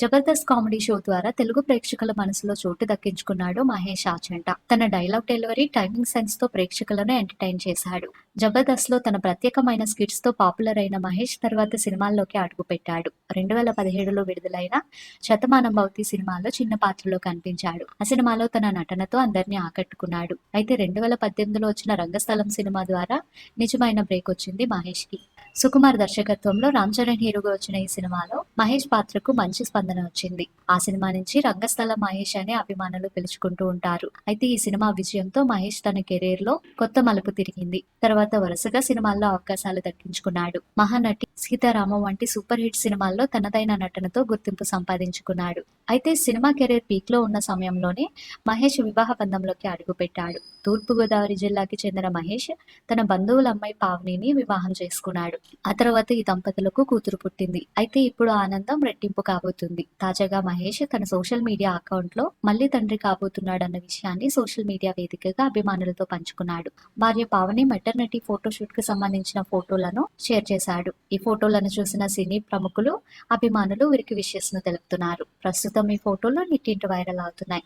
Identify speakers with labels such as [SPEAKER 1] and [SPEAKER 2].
[SPEAKER 1] Jabardasth comedy show ద్వారా తెలుగు ప్రేక్షకుల మనసులో చోటు దక్కించుకున్నాడు మహేష్ ఆచంట. తన డైలాగ్ డెలివరీ టైమింగ్ సెన్స్తో ప్రేక్షకులను ఎంటర్టైన్ చేశాడు. జబర్దస్త్లో తన ప్రత్యేకమైన స్కిట్స్తో పాపులర్ అయిన మహేష్ తర్వాత సినిమాల్లోకి అడుగుపెట్టాడు. రెండు వేల పదిహేడులో విడుదలైన శతమానం భౌతి సినిమాలో చిన్న పాత్రలో కనిపించాడు. ఆ సినిమాలో తన నటనతో అందరినీ ఆకట్టుకున్నాడు. అయితే రెండు వేల పద్దెనిమిదిలో వచ్చిన రంగస్థలం సినిమా ద్వారా నిజమైన బ్రేక్ వచ్చింది మహేష్కి సుకుమార్ దర్శకత్వంలో రామ్ చరణ్ హీరోగా వచ్చిన ఈ సినిమాలో మహేష్ పాత్రకు మంచి స్పందన వచ్చింది. ఆ సినిమా నుంచి రంగస్థల మహేష్ అనే అభిమానులు పిలుచుకుంటూ ఉంటారు. అయితే ఈ సినిమా విజయంతో మహేష్ తన కెరీర్లో కొత్త మలుపు తిరిగింది. తర్వాత వరుసగా సినిమాల్లో అవకాశాలు దక్కించుకున్నాడు. మహానటి సీతారామం వంటి సూపర్ హిట్ సినిమాల్లో తనదైన నటనతో గుర్తింపు సంపాదించుకున్నాడు. అయితే సినిమా కెరీర్ పీక్లో ఉన్న సమయంలోనే మహేష్ వివాహ బంధంలోకి అడుగుపెట్టాడు. తూర్పు గోదావరి జిల్లాకి చెందిన మహేష్ తన బంధువుల అమ్మాయి పావనిని వివాహం చేసుకున్నాడు. ఆ తర్వాత ఈ దంపతులకు కూతురు పుట్టింది. అయితే ఇప్పుడు ఆనందం రెట్టింపు కాబోతుంది. తాజాగా మహేష్ తన సోషల్ మీడియా అకౌంట్లో మళ్ళీ తండ్రి కాబోతున్నాడన్న విషయాన్ని సోషల్ మీడియా వేదికగా అభిమానులతో పంచుకున్నాడు. భార్య పావని మెటర్నిటీ ఫోటోషూట్కి సంబంధించిన ఫోటోలను షేర్ చేశాడు. ఈ ఫోటోలను చూసిన సినీ ప్రముఖులు అభిమానులు వీరికి విషెస్ను తెలుపుతున్నారు. ప్రస్తుతం ఈ ఫోటోలు నిట్టింటి వైరల్ అవుతున్నాయి.